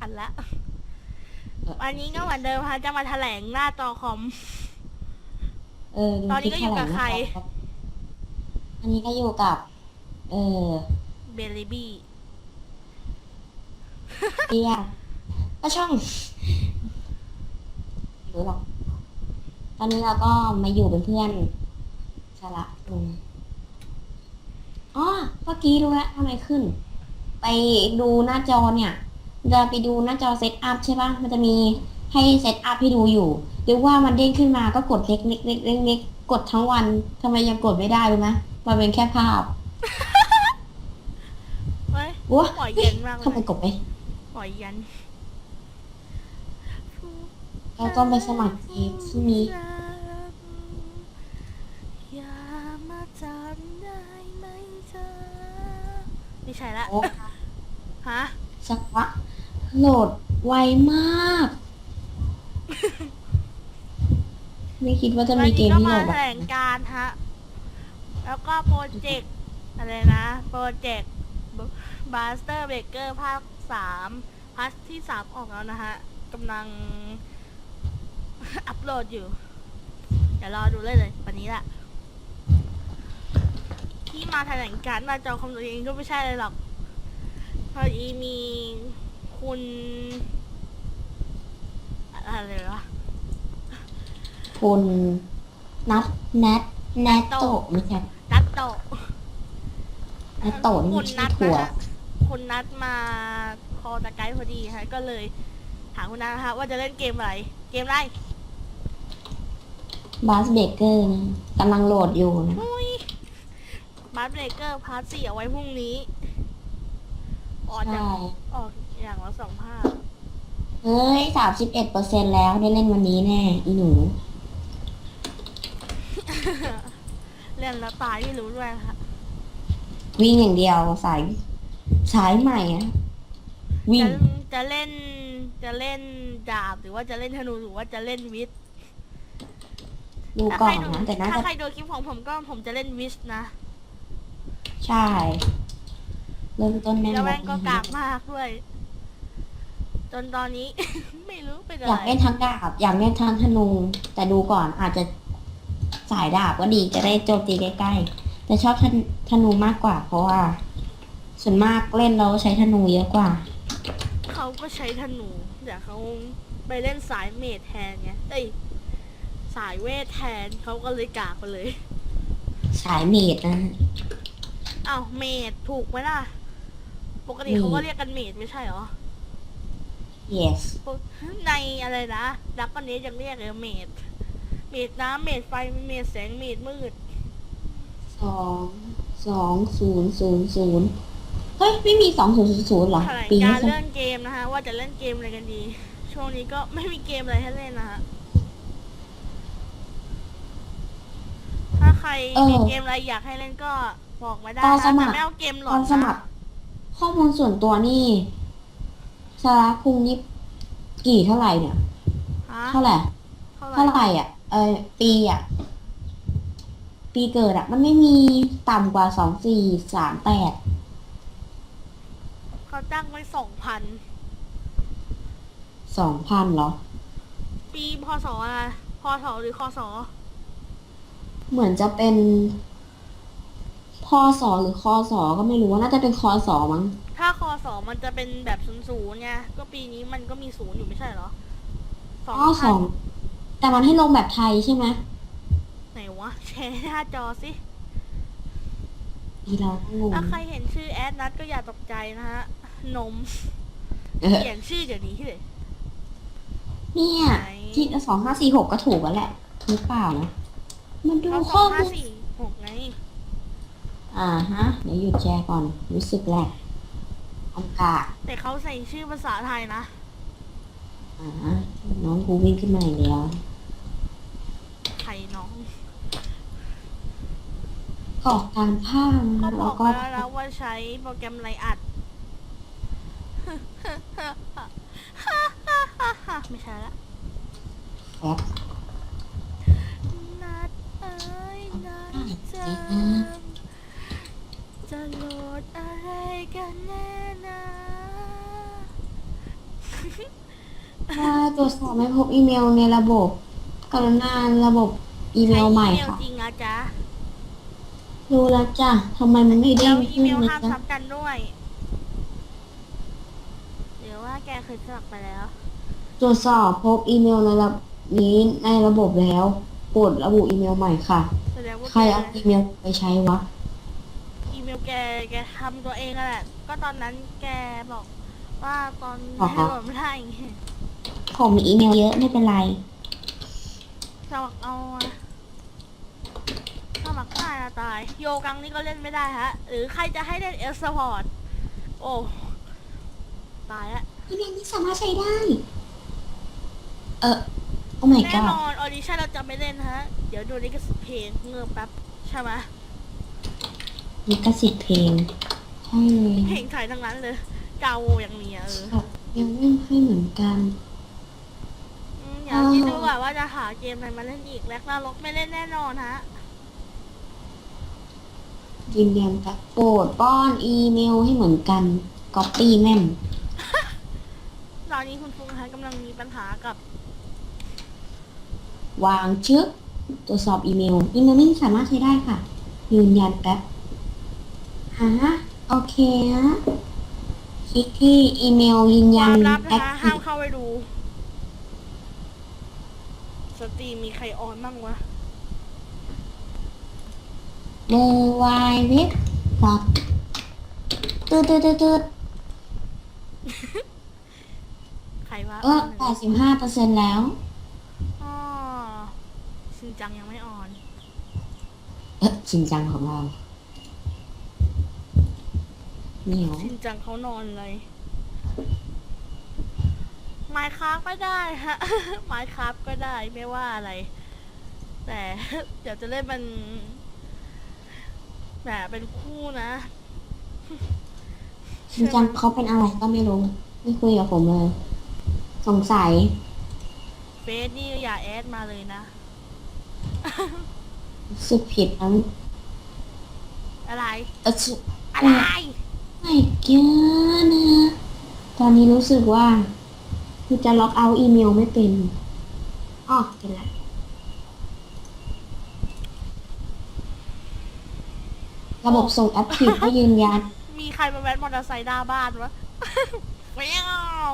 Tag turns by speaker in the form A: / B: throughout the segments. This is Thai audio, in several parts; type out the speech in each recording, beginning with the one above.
A: อันละ วันนี้ก็เหมือนเดิมค่ะจะมาแถลงหน้าจอคอม
B: เออ
A: ตอนนี้ก็อยู่กับใคร
B: อันนี้ก็อยู่กับ เออ
A: เบลลี่บี้
B: เดียก็ช่องหรือหรอกตอนนี้เราก็มาอยู่เป็นเพื่อนสาระลุงอ๋อเมื่อกี้รู้แล้วทำไมขึ้น ไปดูหน้าจอเนี่ยจะไปดูหน้าจอเซตอัพใช่ปะมันจะมีให้เซตอัพให้ดูอยู่ หรือว่ามันเด้งขึ้นมาก็กดเล็กเล็กเล็กเล็กเล็กกดทั้งวันทำไมยังกดไม่ได้รู้ไหมมันเป็นแค่ภาพ
A: เฮ้ย
B: ว้า
A: ปล่อยเย็นมากเล
B: ทำไม
A: ย
B: กดไม่
A: ปล่อยเย็น
B: แล้วก็ไปสมัครเกมที่มี
A: อย่ามาจำได้ไหมเธอไม่ใช่ละ
B: โอ้
A: ฮะ
B: สักวะโหลดไวมาก ไม่คิดว่าจะ
A: วัน
B: มีเก
A: นี้
B: ม
A: ก็
B: ที่โหล
A: มา
B: ด
A: แถ
B: แบบ
A: ลงการฮะ แล้วก็โปรเจกต์อะไรนะ โปรเจกต์บาสเตอร์เบเกอร์ภาคสามพาร์ทที่สามออกแล้วนะฮะกำลังอัปโหลดอยู่ เดี๋ยวรอดูเลยเลยวันนี้แหละที่มาแถลงการหน้าจอคอมตัวเองก็ไม่ใช่เลยหรอก พอดีมีคุณอะไรวะ
B: คุณนัทแนทแนทโตะไม่ใช่
A: นัดโตะ
B: แนทโตะนี่
A: คุณ
B: ชื่
A: นั
B: อ
A: ด
B: ถั่ว
A: นะฮะคุณนัดมาคอตะไกด์พอดีฮะก็เลย ถามคุณนัทนะฮะว่าจะเล่นเกมอะไร เกมอะไร
B: บาสเบเกอร์นะกำลังโหลดอยู่นะ
A: อุ้ยบาร์เบรกเกอร์พาร์ทสี่เอาไว้พรุ่งนี้ ออกจาก
B: ใช่
A: ออกอย่างละสองภาค
B: เฮ้ยสามสิบเอ็ดเปอร์เซ็นแล้วได้เล่นวันนี้แน่อีหนู
A: เล่นแล้วตายไม่รู้ด้วยค่ะ
B: วิ่งอย่างเดียวสายสายใหม่อะวิ่ง
A: จะจะเล่นจะเล่นดาบหรือว่าจะเล่นธนูหรือว่าจะเล่นวิทย์
B: ดู
A: ถ้า
B: ก่อ
A: ใคร
B: น
A: ดู
B: นะแต่น่า
A: ถ้า
B: จะ
A: ใครดูคลิปของผมก็ผมจะเล่นวิทย์นะ
B: ใช่ เริ่มต้นแน่น
A: แล้ว
B: อน
A: แม่งก็กากมากด้วย จนตอนนี้ ไม่รู้เป็นอะ
B: อยาก
A: ไร
B: เล่นทั้งดาบ อยากเล่นทั้งธนู แต่ดูก่อนอาจจะสายดาบก็ดีจะได้โจมตีใกล้ๆแต่ชอบธนธนูมากกว่า เพราะว่าส่วนมากเล่นเราใช้ธนูเยอะกว่า
A: เขาก็ใช้ธนูแต่เขาไปเล่นสายเมดแทนไงเอ้ยสายเวทแทนเขาก็เลยกากไปเลย
B: สายเมดนะ
A: อ้าวเมดถูกไหมล่ะ ปกติ
B: เมด
A: เขาก็เรียกกันเมดไม่ใช่เหรอ
B: yes
A: ในอะไรนะดับปันนี้ยังเรียกเลยเมดเมดน้ำเมดไฟเมดแสงเมดมืด
B: สองสองศูนย์ศูนย์ศูนย์เฮ้ยไม่มีสองศูนย์ศูนย์ศูนย์เหรอ
A: แถลง
B: ปี
A: กา
B: นี้
A: ร
B: สอง
A: เรื่องเกมนะคะว่าจะเล่นเกมอะไรกันดี ช่วงนี้ก็ไม่มีเกมอะไรให้เล่นนะฮะถ้าใครมีเกมอะไรอยากให้เล่นก็บอกมาได้
B: ตอน
A: นะ
B: สมัคร
A: แต่ไม่เอาเกมหล
B: ต
A: อ
B: อน
A: น
B: สมัคร ข้อมูลส่วนตัวนี่สาระคุงนี่กี่เท่าไหร่เนี่ย
A: ฮะ
B: เท่าไหร่
A: เท่า
B: เท่า
A: ไห
B: ไห
A: ร่
B: ร่อะ เออปีอะ ปีเกิดอะ มันไม่มีต่ำกว่าสองสี่สามแปด
A: เขาจ้างไว้สองพัน
B: สองพันเหรอ
A: ปีพศอะไรพศหรือคศ
B: เหมือนจะเป็น พอสอหรือคอสอก็ไม่รู้ว่าน่าจะเป็นคอสอมั้ง
A: ถ้าคศมันจะเป็นแบบศูนย์ศูนย์ไงก็ปีนี้มันก็มีศูนย์อยู่ไม่ใช่เหรอสอง
B: ข้อส
A: พั
B: อนงแต่มันให้ลงแบบไทยใช่ไหม
A: ไหนวะแชร์หน้าจอสิ
B: อีเราก็งง
A: ถ้าใครเห็นชื่อแอดนัทก็อย่าตกใจนะฮะนม
B: เออ
A: เขียนชื่อเดี๋ยวนี้เลย
B: เนี่ย
A: ไหน
B: ที่สองห้าสี่หกก็ถูกแล้วแหละหรือเปล่านะมาดู
A: เขาส
B: ข้
A: อ
B: อง
A: ห้า
B: มูล
A: สี่หกไง
B: อ่าฮะ เดี๋ยวหยุดแชร์ก่อน รู้สึกแหลกอำกาศ
A: แต่เขาใส่ชื่อภาษาไทยนะ
B: อ่าฮะน้องกูวิ่งขึ้นมาอีกแล้ว
A: ไทยน้อง
B: กรอกการผ้า
A: ก็
B: นะ
A: บ
B: แล้
A: อ
B: ว
A: ก
B: ก็
A: แล้วนะว่าใช้โปรแกรมอะไรอัด ไม่ใช่ละ
B: แอป
A: นัดเอ้ยนัดจำ จะโหลดอะไรกันแน่นะ
B: ถ้าตรวจสอบไม่พบอีเมลในระบบกรุณาระบบอีเมลใหม่
A: ใช้อีเมล
B: ค่ะ
A: จริงนะจ๊ะ
B: รู้แล้วจ้ะทำไมมันไม่เด้
A: แล้
B: ง
A: วอี
B: ขึ้น
A: เมล
B: นะ
A: ห้าม
B: จ๊ะ
A: ซ้ำกันด้วยเดี๋ยวว่าแกเคยสมัครไปแล้ว
B: ตรวจสอบพบอีเมลในระบบนี้ในระบบแล้วโปรดระบุอีเมลใหม่ค่ะ
A: แสดงว่า
B: ใคร
A: แก
B: เอาอีเมลไปใช้วะ
A: อีเมล แกแกทำตัวเองอะแหละ ก็ตอนนั้นแกบอกว่าตอน
B: อ๋อ
A: ให้โหลดไม่ได้ไง
B: ผมมีอีเมลเยอะไม่เป็นไร
A: สมัครเอาอะสมัครได้นะตาย โยกังนี่ก็เล่นไม่ได้ฮะ หรือใครจะให้เล่นเอลสปอร์ตโอ้ตายละ
B: อีเมลนี้สามารถใช้ได้ เออ โอ้ my
A: แน่
B: god
A: นอนออดิชั่นเราจะไม่เล่นฮะ เดี๋ยวดูนี่ก็เพลงเงือบแป๊บใช่ไหม
B: ลิขสิทธิ์เพลงใช่เลย
A: เพลงไทยทั้งนั้นเลยกาโวอย่างเนี้ยเออ
B: ครับยังไม่ค่อยเหมือนกัน
A: อืมเดี๋ยวคิดดูก่อนว่าจะหาเกมอะไรมาเล่นอีกแล็กนาล็อกไม่เล่นแน่นอนฮะ
B: ยืนยันค่ะโปรดป้อนอีเมลให้เหมือนกัน copy แม่ม
A: ตอนนี้คุณฟุงฮะกำลังมีปัญหากับ
B: วางชึกตรวจสอบอีเมลอีเมลไม่สามารถใช้ได้ค่ะ ยืนยันแป๊บ ฮะโอเคฮะคลิกที่อีเมลยืน
A: ค
B: ยั
A: วานมลับ
B: แอ
A: นะ
B: ค
A: คะ
B: ที
A: ห้าม
B: ฟ
A: เข้าไปดู สตรีมมีใครออนบ้างวะ
B: เดวายเว็บดอทตืดตืดตืดตืด
A: ใครวะ
B: เออแปดสิบห้าเปอร์เซ็นแล้ว
A: อ๋อชินจังยังไม่ออน
B: เออจริงจังของเรา เหนียว
A: ชินจังเขานอนเลยไมค์คราฟก็ได้ฮะ ไมค์คราฟก็ได้ไม่ว่าอะไร แต่เดี๋ยวจะเล่นมันแบบเป็นคู่นะ
B: จริงจังเขาเป็นอะไรก็ไม่รู้ ไม่คุยกับผมเลย สงสัย
A: เฟซนี่อย่าแอดมาเลยนะ
B: รู้สึกผิดนะ
A: อะไร
B: เออสุ
A: อะไร
B: ไม่เกินนะตอนนี้รู้สึกว่าคือจะล็อกเอาท์อีเมลไม่เป็นอ๋อเป็นละระบบส่งแอปผิดก็ยืนยัน
A: มีใครมาแว้นมอเตอร์ไซค์หน้าบ้านวะแมว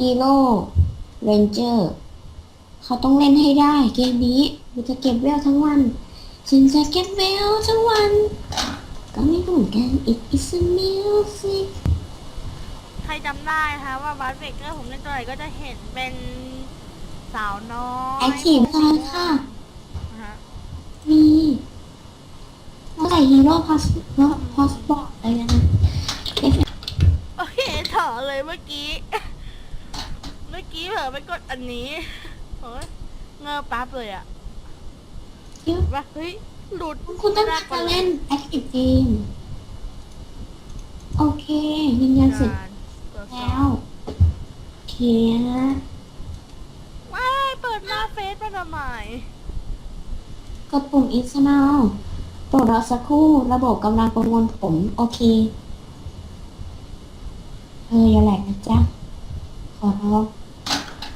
B: ฮีโร่เรนเจอร์เขาต้องเล่นให้ได้เกมนี้กูจะเก็บเวลทั้งวันฉันจะเก็บเวลทั้งวัน ก็ไม่รู้เหมือนกัน it is a music
A: ใครจำได้คะว่าบาสเบเกอร์ผมเล่นตัวไหนก็จะเห็นเป็นสาวน้อย
B: แอคทีฟใช่ค่ะ
A: นะฮะ
B: มีเราใส่ฮีโร่พาสพาสปอร์ตอะไรนะ
A: โอเคถอเลยเมื่อกี้ เมื่อกี้เผลอไปกดอันนี้โอ้ยเงอปั๊บเลยอะ
B: เดี๋ยว
A: ว่าเฮ้ยหลุด
B: คุณต้อง
A: ไม่
B: การ
A: ได้
B: จะเล่น Active Game โอเค ยืนยันเสร็จ
A: การตรวจส
B: แล้
A: อ
B: ว
A: บ
B: โอเคนะ
A: ว้ายเปิดหน้าเฟซมาทำไม
B: กดปุ่ม Install โปรดรอสักครู่ ระบบกำลังประมวลผล โอเค เอออย่าแหลกนะจ๊ะ ขอร้อง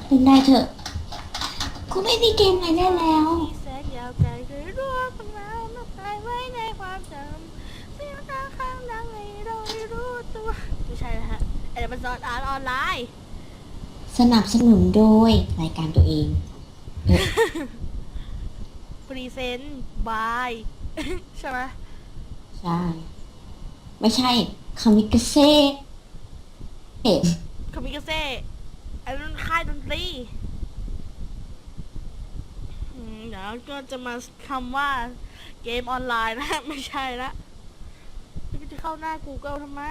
B: เล่นได้เถอะกูไม่มีเกมไหนเล่นแล้ว
A: ที่แสนยาวไกลโดยรวมของเรานับตายไว้ในความจำเสียงดังข้างดังให้เราได้รู้ ตัวไม่ใช่นะฮะไอ้เดี๋ยวมันสอนอ่านออนไลน์
B: สนับสนุนโดยรายการตัวเอง
A: พรีเซนต์บาย ใช่ไหม
B: ใช่ ไม่ใช่คามิกาเซ่เอ๊ะ
A: คามิกาเซ่ไอ้รุ่นค่ายดนตรีอืมเดี๋ยวก็จะมาคำว่าเกมออนไลน์นะ ไม่ใช่ละแล้วจะ เข้าหน้า Google ทำไม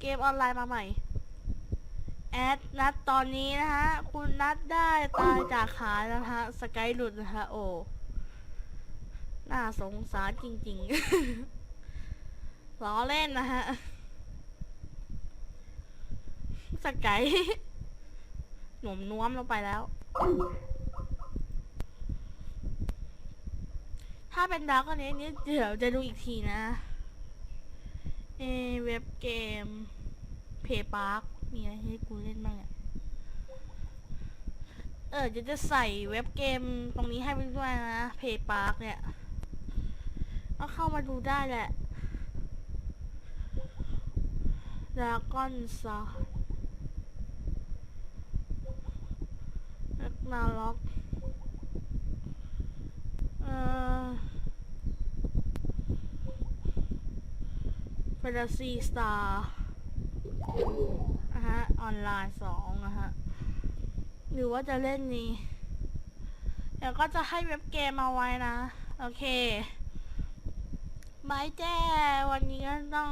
A: เกมออนไลน์มาใหม่ แอดนัดตอนนี้นะฮะ คุณนัดได้ตายจากขานะฮะ สกายหลุดนะฮะ โอ้ น่าสงสารจริงๆ ล้อเล่นนะฮะ สกายหนุ่มน้วมลงไปแล้ว ถ้าเป็นดาร์กอันนี้นี่เดี๋ยวจะดูอีกทีนะเอเว็บเกม เพย์พาร์ค มีอะไรให้กูเล่นบ้างเนี่ยเออจะจะใส่เว็บเกมตรงนี้ให้ไปด้วยนะ เพย์พาร์คเนี่ยก็เข้ามาดูได้แหละดราก้อนซอนักนาล็อกเอ่อ แฟนตาซีสตาร์นะฮะ ออนไลน์สองนะฮะ หรือว่าจะเล่นนี้ เดี๋ยวก็จะให้เว็บเกมมาไว้นะ โอเคบายแจ้วันนี้ก็ต้อง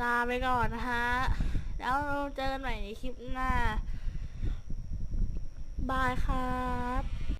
A: ลาไปก่อนนะฮะ แล้วเจอกันใหม่ในคลิปหน้าบายครับ